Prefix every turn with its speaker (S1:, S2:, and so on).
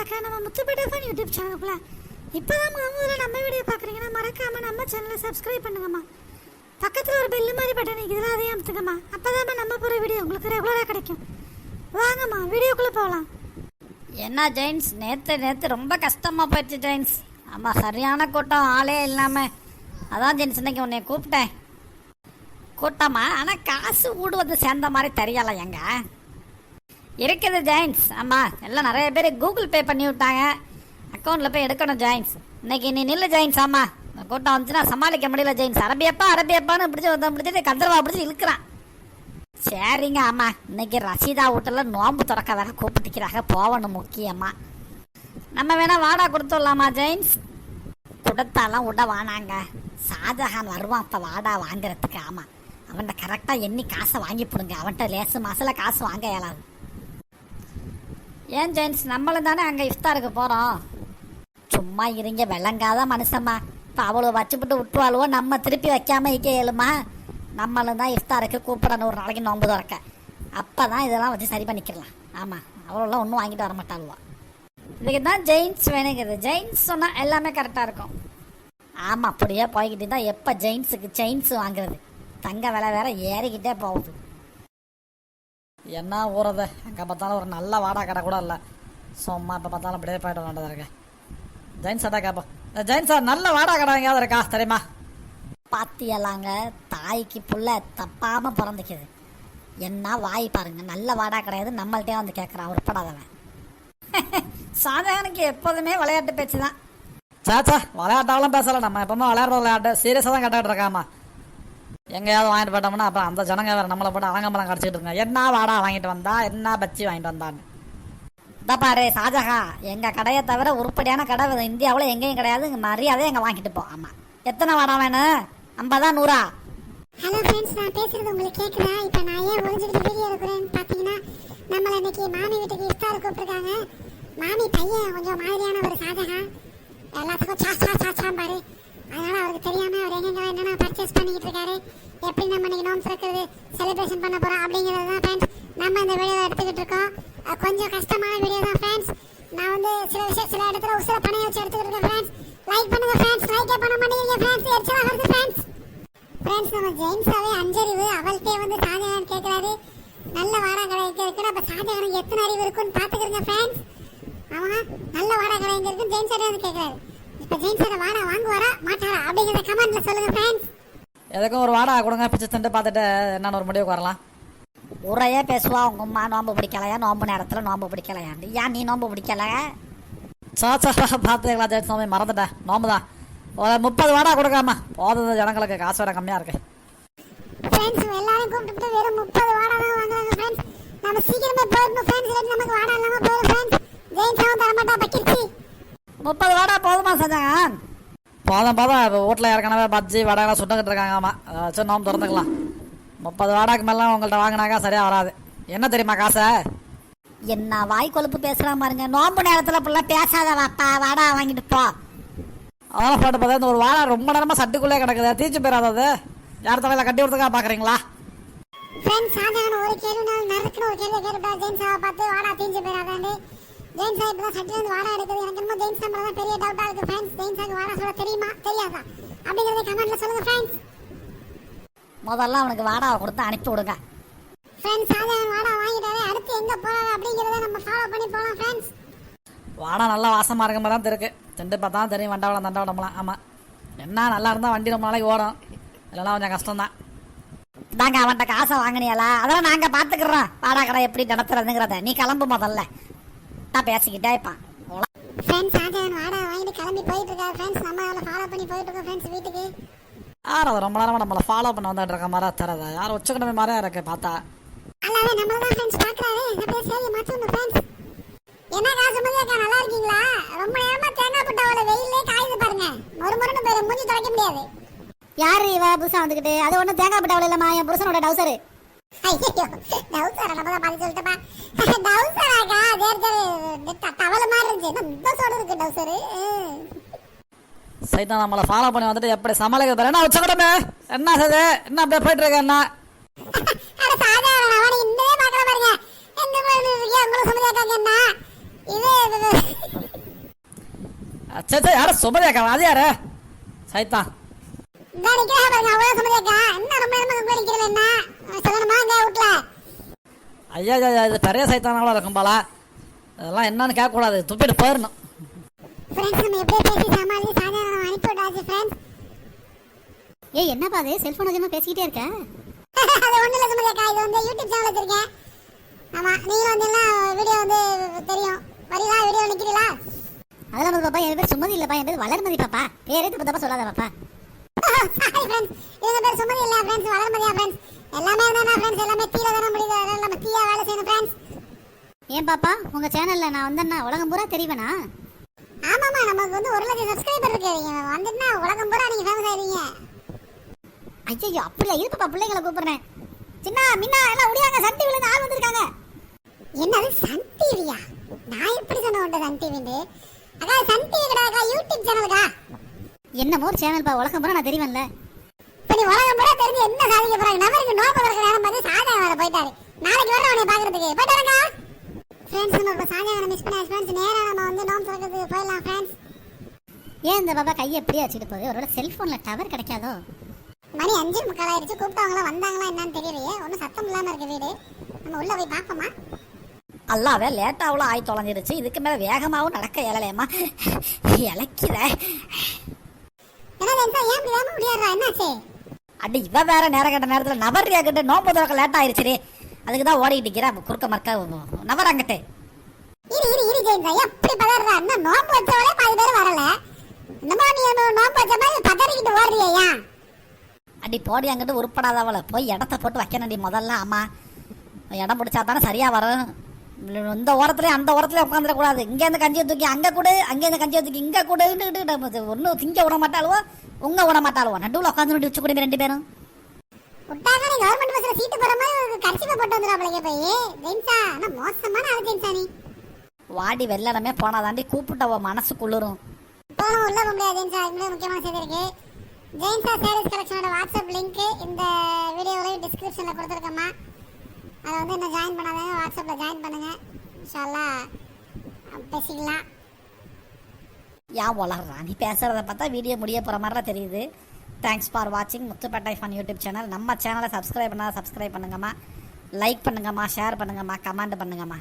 S1: மறக்காம நம்ம Muthupettai fun YouTube சேனலுக்குள்ள இப்போதான் முதல்ல நம்ம வீடியோ பார்க்குறீங்கன்னா மறக்காம நம்ம சேனலை சப்ஸ்கிரைப் பண்ணுங்கம்மா. பக்கத்தில் ஒரு பெல்லு மாதிரி பட்டன் இதெல்லாம் அதையும் அமுத்துக்கம்மா அப்போதாம்மா நம்ம போகிற வீடியோ உங்களுக்கு ரெகுலராக கிடைக்கும். வாங்கம்மா வீடியோக்குள்ளே போகலாம்
S2: என்ன ஜெயின்ஸ்? நேற்று நேற்று ரொம்ப கஷ்டமாக போயிடுச்சு ஜெயின்ஸ். ஆமாம் சரியான கூட்டம் ஆளே இல்லாமல் அதான் ஜெயின்ஸ் இன்னைக்கு உன்னை கூப்பிட்டேன். கூட்டமா? ஆனால் காசு வீடு வந்து சேர்ந்த மாதிரி தெரியலை எங்க? இருக்குது ஜெயின்ஸ். ஆமாம் எல்லாம் நிறைய பேர் கூகுள் பே பண்ணி விட்டாங்க. அக்கௌண்ட்டில் போய் எடுக்கணும் ஜாயின்ஸ். இன்னைக்கு நீ நில்லு ஜெயின்ஸ் ஆமாம் இந்த கூட்டம் வந்துச்சுன்னா சமாளிக்க முடியல ஜெயின்ஸ். அரபியப்பா அரபியப்பான்னு பிடிச்சி ஒருத்தன் பிடிச்சிட்டு கந்தரவா பிடிச்சி இழுக்கிறான். சரிங்க ஆமாம் இன்னைக்கு ரசீதா வீட்டில் நோம்பு திறக்க வேற கூப்பிட்டுக்கிறாங்க. போகணும் முக்கியமாக நம்ம வேணா வாடா கொடுத்துடலாமா ஜெயின்ஸ்? கொடுத்தாலாம் விட வானாங்க ஷாஜஹான் வருவான் அப்போ வாடா வாங்குறதுக்கு. ஆமாம் அவன்கிட்ட கரெக்டாக எண்ணி காசை வாங்கி போடுங்க அவன்கிட்ட லேசு மாசில் காசு வாங்க இயலாது. ஏன் ஜெயின்ஸ் நம்மளும் தானே அங்கே இஃப்தாருக்கு போகிறோம் சும்மா இருங்க விளங்காத மனுஷம்மா. இப்போ அவ்வளோ வச்சுப்புட்டு விட்டுவாளுவோ நம்ம திருப்பி வைக்காம இருக்க இயலுமா? நம்மளும் தான் இஃப்தாருக்கு கூப்பிடணும் ஒரு நாளைக்கு நோம்பு திறக்க. அப்போ தான் இதெல்லாம் வச்சு சரி பண்ணிக்கலாம் ஆமாம் அவ்வளோலாம் ஒன்றும் வாங்கிட்டு வர மாட்டாளுவா. இதுக்கு தான் ஜெயின்ஸ் வேணுங்கிறது ஜெயின்ஸ் சொன்னால் எல்லாமே கரெக்டாக இருக்கும். ஆமாம் அப்படியே போய்கிட்டு தான் எப்போ ஜெயின்ஸுக்கு செயின்ஸ் வாங்குறது? தங்க விலை வேற ஏறிக்கிட்டே போகுது.
S3: என்ன ஊறது எங்கே பார்த்தாலும் ஒரு நல்ல வாடகை கடை கூட இல்லை. சும்மா இப்போ பார்த்தாலும் அப்படியே போயிட்டு வேண்டதா இருக்கு. ஜெயின் சார்டா கேட்போம் ஜெயின் சார் நல்ல வாடகை கடை எங்கேயாவது இருக்கா? தெரியுமா?
S2: பாத்தியலாங்க தாய்க்கு புள்ள தப்பாமல் பிறந்துக்குது. என்ன வாய் பாருங்க நல்ல வாடா கிடையாது நம்மள்ட்டே வந்து கேட்குறான் உருப்படாதவன். சாதகனுக்கு எப்போதுமே விளையாட்டு பேச்சு தான்
S3: சாச்சா விளையாட்டாலும் பேசல நம்ம எப்பவுமே விளையாடுற விளையாட்டு சீரியஸாக தான் கேட்டுக்கிட்டு இருக்காமா? எங்கேயாவது வாங்கிட்டு போயிட்டோம்னா அப்புறம் அந்த ஜனங்க வேறு நம்மளை போட்டு அலங்கம்பலம் கடிச்சிட்டு இருக்காங்க. என்ன வாடா வாங்கிட்டு வந்தா? என்ன பச்சி வாங்கிட்டு வந்தான்னு?
S2: இதா பாரு ஷாஜஹா எங்கள் கடையை தவிர உருப்படியான கடை இந்தியாவில் எங்கேயும் கிடையாது. இங்கே மரியாதை எங்கே வாங்கிட்டு போ. ஆமாம் எத்தனை வாடா வேணும் ஐம்பதா நூறா?
S1: ஹலோ ஃப்ரெண்ட்ஸ் நான் பேசுறது உங்களுக்கு கேட்குதா இப்போ நான் ஏன் ஒளிஞ்சுக்கிட்டு வீடியோ எடுக்கிறேன்னு பார்த்தீங்கன்னா நம்மளை இன்னைக்கு மாமி வீட்டுக்கு இஃப்தார் கூப்பிட்டுருக்காங்க. மாமி பையன் கொஞ்சம் மாதிரியான ஒரு சாதகா எல்லாத்துக்கும் சா சா சா பாரு. அதனால அவருக்கு தெரியாம அவர் எங்கெங்க என்னென்ன பர்ச்சேஸ் பண்ணிக்கிட்டு இருக்காரு எப்படி நம்ம இன்னைக்கு நோம்பு திறக்கிறது செலிப்ரேஷன் பண்ண போறோம் அப்படிங்கிறது தான் ஃப்ரெண்ட்ஸ் நம்ம இந்த வீடியோ எடுத்துக்கிட்டு இருக்கோம். கொஞ்சம் கஷ்டமான வீடியோ தான் ஃப்ரெண்ட்ஸ் நான் வந்து சில விஷயம் சில இடத்துல உசுர பணைய வச்சு எடுத்துக்கிட்டு இருக்கேன் ஃப்ரெண்ட்ஸ் லைக் பண்ணுங்க ஃப்ரெண்ட்ஸ் லைக்கே பண்ண மாட்டேங்கிறீங்க ஃப்ரெண்ட்ஸ் எரிச்சலா வருது ஃப்ரெண்ட்ஸ் ஃப்ரெண்ட்ஸ் நம்ம ஜெயின்ஸாவே அஞ்சறிவு. அவள்கிட்டே வந்து ஷாஜகான் கேட்குறாரு நல்ல வாடகை கடை எங்க இருக்குன்னு. அப்போ ஷாஜகானுக்கு எத்தனை அறிவு இருக்குன்னு பார்த்துக்கிறங்க ஃப்ரெண்ட்ஸ் ஆமாம் நல்ல வாடகை கடை எங்க இருக்குன்னு ஜெயின் வந்து கேட்குறாரு ஜெயின் சாரை வாடா வாங்குவாரா? மாட்டாரா? அப்படிங்கிறத கமெண்ட்ல சொல்லுங்க ஃப்ரெண்ட்ஸ்
S3: எதுக்கும் ஒரு வாடகை கொடுங்க பிச்சு தண்டு பார்த்துட்டு என்னன்னு ஒரு முடிவுக்கு வரலாம்.
S2: உரையே பேசுவா உங்க அம்மா நோம்பு பிடிக்கலையா? நோம்பு நேரத்தில் நோம்பு பிடிக்கலையாண்டு ஏன் நீ நோம்பு பிடிக்கல?
S3: சாச்சா பார்த்துக்கலாம் ஜெயின் சாமி மறந்துட்டேன். நோம்பு தான் ஒரு முப்பது வாடகை கொடுக்காம போதும் ஜனங்களுக்கு காசு வேற கம்மியாக இருக்கு.
S1: ஃப்ரெண்ட்ஸ் எல்லாரும் கூப்பிட்டு வெறும் முப்பது வாடா தான் வாங்குறாங்க ஃப்ரெண்ட்ஸ் நம்ம சீக்கிரமே போயிடணும் ஃப்ரெண்ட்ஸ் நமக்கு வாடா இல்லாமல் போயிடும் ஃப்ரெண்ட்ஸ் ஜெயின் சாவும் தர மாட்டா பக்கிருச்சி.
S2: முப்பது வாடா போதுமா ஷாஜகான்
S3: போதும் போதும் இப்போ வீட்டில் ஏற்கனவே பஜ்ஜி வடையெல்லாம் சுட்டுக்கிட்டு இருக்காங்க ஆமாம் அதை வச்சு நோம்பு திறந்துக்கலாம். முப்பது வாடகைக்கு மேலாம் உங்கள்கிட்ட வாங்கினாக்கா சரியாக வராது. என்ன தெரியுமா காசை?
S2: என்ன வாய் கொழுப்பு பேசுறான் பாருங்க. நோம்பு நேரத்தில் இப்படிலாம் பேசாத வாப்பா வாடா வாங்கிட்டு போ.
S3: அதெல்லாம் போட்டு பார்த்தா இந்த ஒரு வாடகை ரொம்ப நேரமாக சட்டுக்குள்ளே கிடக்குது. தீச்சு போயிடாதது யார் தலையில் கட்டி விடுறதுக்காக பார்க்குறீங்களா
S1: ஃப்ரெண்ட்ஸ் ஷாஜகான் ஒரு கேள்வினால நறுக்குன்னு ஒரு கேள்வி கேட்டுட்டா ஜெயின் சாவை பார்த்து வாடா தீஞ்சு போயிடாதாண்டு ஜெயின் இப்போ தான் சட்டில இருந்து வாடா எடுக்குது. எனக்கு என்னமோ ஜெயின் தான் பெரிய டவுட்டா இருக்கு. ஃப்ரெண்ட்ஸ் ஜெயின் சாருக்கு வாடா சொல்ல தெரியுமா? தெரியாதா? அப்படிங்கறத கமெண்ட்ல சொல்லுங்க ஃப்ரெண்ட்ஸ்
S2: முதல்ல அவனுக்கு வாடாவை கொடுத்து அனுப்பி விடுங்க.
S1: ஃப்ரெண்ட்ஸ் ஷாஜகான் வாடா வாங்கிட்டாரு அடுத்து எங்க போறாரு அப்படிங்கறத நம்ம ஃபாலோ பண்ணி போலாம் ஃப்ரெண்ட்ஸ்
S3: வாடை நல்லா வாசமாக இருக்க மாதிரி தான் இருக்கு திண்டு பார்த்தா தெரியும் வண்டவளம் தண்டவளம்லாம் ஆமாம் என்ன நல்லா இருந்தால் வண்டி ரொம்ப நாளைக்கு ஓடும். இல்லைன்னா கொஞ்சம் கஷ்டம்தான்.
S2: தாங்க அவன்கிட்ட காசை வாங்கினியலா? அதெல்லாம் நாங்க பாத்துக்கிறோம் வாடா கடை எப்படி நடத்துறதுங்கிறத. நீ கிளம்பு முதல்ல. நான் பேசிக்கிட்டே இருப்பான்.
S1: ஃப்ரெண்ட்ஸ் ஷாஜகான் வாடா வாங்கிட்டு கிளம்பி போயிட்டு இருக்காரு ஃப்ரெண்ட்ஸ் நம்ம அவளை ஃபாலோ பண்ணி போயிட்டு இருக்கோம் ஃப்ரெண்ட்ஸ் வீட்டுக்கு.
S3: யார் அதை ரொம்ப நேரமாக நம்மளை ஃபாலோ பண்ண வந்துட்டு இருக்க மாதிரி தரதா யார் உச்சக்கணமே மாதிரியா இருக்கு பார்த்தா.
S1: அல்லாவே நம்மள தான் ஃப்ரெண்ட்ஸ் பாக்குறாரு. அப்படியே சரி மாத்தணும் ஃப்ரெண்ட்ஸ் என்ன காசு மதியாக்கா நல்லா இருக்கீங்களா? ரொம்ப நேரமா தேங்காய் போட்ட அவளை வெயிலே காயுது பாருங்க. மொறு மொறுன்னு போயிரு மூஞ்சி துடைக்க முடியாது.
S2: யாரு இவ? புதுசா வந்துகிட்டு அது ஒண்ணும் தேங்காய் பட்டவள இல்லம்மா என் புருஷனோட டவுசரு
S1: ஐயோ நம்ம தான் பார்த்து சொல்லிட்டப்பா டவுசராக்கா சரி சரி. டவல மாதிரி இருந்துச்சு. என்ன இருக்கு
S3: நம்மளை ஃபாலோ பண்ணி வந்துட்டு எப்படி சமாளிக்கிறது பாரு. என்ன உச்சக்கணமே என்ன சது என்ன அப்படியே போயிட்டு இருக்க என்ன?
S1: அட சாதாரண அவனை இன்னே பார்க்கல பாருங்க. எங்க போய் இருக்கீங்க உங்களை சுமதியாக்காங்க என்ன? இது இது-
S3: சரி சரி யார அது சைத்தான்
S1: இந்த நிக்கிறா பாருங்க அவ்வளவு சுமதியக்கா என்ன ரொம்ப நேரமா உங்க நிக்கிறது என்ன? சொல்லணுமா? இங்க வீட்ல.
S3: ஐயா ஐயா இது பெரிய சைத்தானாவில் இருக்கும் போல. இதெல்லாம் என்னன்னு கேட்கக்கூடாது. துப்பிட்டு போயிடணும்.
S1: ஃப்ரெண்ட்ஸ் நம்ம எப்படியே பேசி சமாளி சாயங்காலம் அனுப்பி விட்டாச்சு ஃப்ரெண்ட்ஸ்
S4: ஏய் என்னப்பா அது? செல்போன் அதிகமாக பேசிக்கிட்டே இருக்க.
S1: அது ஒண்ணு இல்ல சுமதியக்கா இது வந்து யூடியூப் சேனல் வச்சிருக்கேன். ஆமா நீங்களும் வந்து எல்லாம் வீடியோ வந்து தெரியும். வரீங்களா வீடியோ
S4: அதெல்லாம் பாப்பா என் பேர் சுமதி இல்லப்பா. என் பேர் வளர்மதி பாப்பா. பேரே தப்பு தப்பா சொல்லாத பாப்பா?
S1: ஃப்ரெண்ட்ஸ் இவங்க பேர் சுமதி இல்ல ஃப்ரெண்ட்ஸ் வளர்மதியா ஃப்ரெண்ட்ஸ் எல்லாமே தானே ஃப்ரெண்ட்ஸ் எல்லாமே தீல தானே முடியுது. அதனால நம்ம தீயா வேலை செய்யணும் ஃப்ரெண்ட்ஸ்
S4: ஏன் பாப்பா? உங்க சேனல்ல நான் வந்தேன்னா உலகம் பூரா தெரியுவேனா
S1: ஆமாமா நமக்கு வந்து ஒரு லட்சம் சப்ஸ்கிரைபர் இருக்கு. நீங்க வந்துட்டுனா உலகம் பூரா நீங்க ஃபேமஸ் ஆயிருவீங்க
S4: ஐயோ அப்படியா? இரு பாப்பா பிள்ளைங்களை கூப்பிடுறேன். சின்ன மின்னா எல்லாம் முடியாங்க சன் டிவில ஆள் வந்திருக்காங்க.
S1: என்னது சன் டிவியா நான் எப்படி சொன்ன உண்டு சன் டிவின்னு அக்கா சன் டிவி கிடையாதுக்கா யூடியூப் சேனலுக்கா
S4: என்னமோ ஒரு சேனல் பா உலகம் பூரா நான் தெரியுவேன்ல.
S1: இப்ப நீ உலகம் பூரா தெரிஞ்சு என்ன சாதிக்க போறாங்க நபருக்கு நோக்கம் இருக்கிற நேரம் பார்த்து சாதகம் வேற போயிட்டாரு. நாளைக்கு வர உன்னை பாக்குறதுக்கு போயிட்டாருக்கா ஃப்ரெண்ட்ஸ் நம்ம இப்போ சாதகம் மிஸ் பண்ண ஃப்ரெண்ட்ஸ் நேரா நம்ம வந்து நோம் திறக்கிறதுக்கு போயிடலாம் ஃப்ரெண்ட்ஸ்
S4: ஏன் இந்த பாப்பா கையை எப்படியே வச்சுட்டு போகுது? ஒருவேளை செல்போன்ல டவர் கிடைக்காதோ?
S1: மணி அஞ்சு முக்கால் ஆயிடுச்சு. கூப்பிட்டவங்களா வந்தாங்களா என்னன்னு தெரியலையே. ஒன்றும் சத்தம் இல்லாம இருக்கு வீடு. நம்ம உள்ள போய் பார்ப்போமா?
S2: அல்லாவே லேட்டாகவும் ஆகி தொலைஞ்சிருச்சு. இதுக்கு மேலே வேகமாகவும் நடக்க இயலலையம்மா. இழைக்கிற அடி இவ வேற நேரம் கட்ட நேரத்தில் நபர் கேட்டு நோம்பு திறக்க லேட் ஆயிருச்சு அதுக்கு தான் ஓடிட்டு இருக்கிறேன் குறுக்க மறக்க நபர் அங்கிட்டு.
S1: இரு இரு இரு ஜெயந்தா எப்படி பதறா இன்னும் நோம்பு வச்சவளே பாதி பேர் வரல? என்னமோ நீ நோம்பு வச்ச மாதிரி பதறிக்கிட்டு ஓடுறியா
S2: அடி போடி அங்கிட்டு உருப்படாதவளை போய் இடத்த போட்டு வைக்கணும்டி முதல்ல ஆமா இடம் பிடிச்சா தானே சரியா வரும். இந்த ஓரத்துலயும் அந்த ஓரத்துலயும் உட்காந்துடக்கூடாது இங்கேருந்து கஞ்சியை தூக்கி அங்கே கூடு அங்கேருந்து கஞ்சியை தூக்கி இங்கே கூடுன்னுட்டு ஒன்றும் திங்க விட மாட்டாளுவோ உங்க விட மாட்டாளுவோ. நடுவில் உட்காந்து வச்சு கொடுங்க ரெண்டு பேரும்.
S1: விட்டாங்க நீ கவர்மெண்ட் பஸ்ல சீட்டு போற மாதிரி கர்ச்சிப்பை போட்டு வந்துடுறாப்லைங்க போய். ஜெயின்சா ஆனா மோசமான ஆள் ஜெயின்சா நீ.
S2: வாடி வெள்ளடமே போனாதாண்டி கூப்பிட்டவ மனசு குளிரும்.
S1: போன உள்ள போக முடியாது ஜெயின்சா. இன்னும் முக்கியமான செய்தி இருக்கு. ஜெயின்சா சாரீஸ் கலெக்ஷனோட வாட்ஸ்அப் லிங்க் இந்த வீடியோவில் டிஸ்கிரிப்ஷன்ல கொடுத்துருக்கோம்மா. அதை வந்து இன்னும் ஜாயின் பண்ணாதவங்க வாட்ஸ்அப்பில் ஜாயின் பண்ணுங்கள் இன்ஷால்லா பேசிக்கலாம்.
S2: ஏன் வளர்றா நீ பேசுகிறத பார்த்தா வீடியோ முடிய போகிற மாதிரிலாம் தெரியுது. தேங்க்ஸ் ஃபார் வாட்சிங் முத்துப்பேட்டை ஃபன் யூடியூப் சேனல் நம்ம சேனலை சப்ஸ்கிரைப் பண்ணால் சப்ஸ்கிரைப் பண்ணுங்கம்மா. லைக் பண்ணுங்கம்மா ஷேர் பண்ணுங்கம்மா கமெண்ட் பண்ணுங்கம்மா.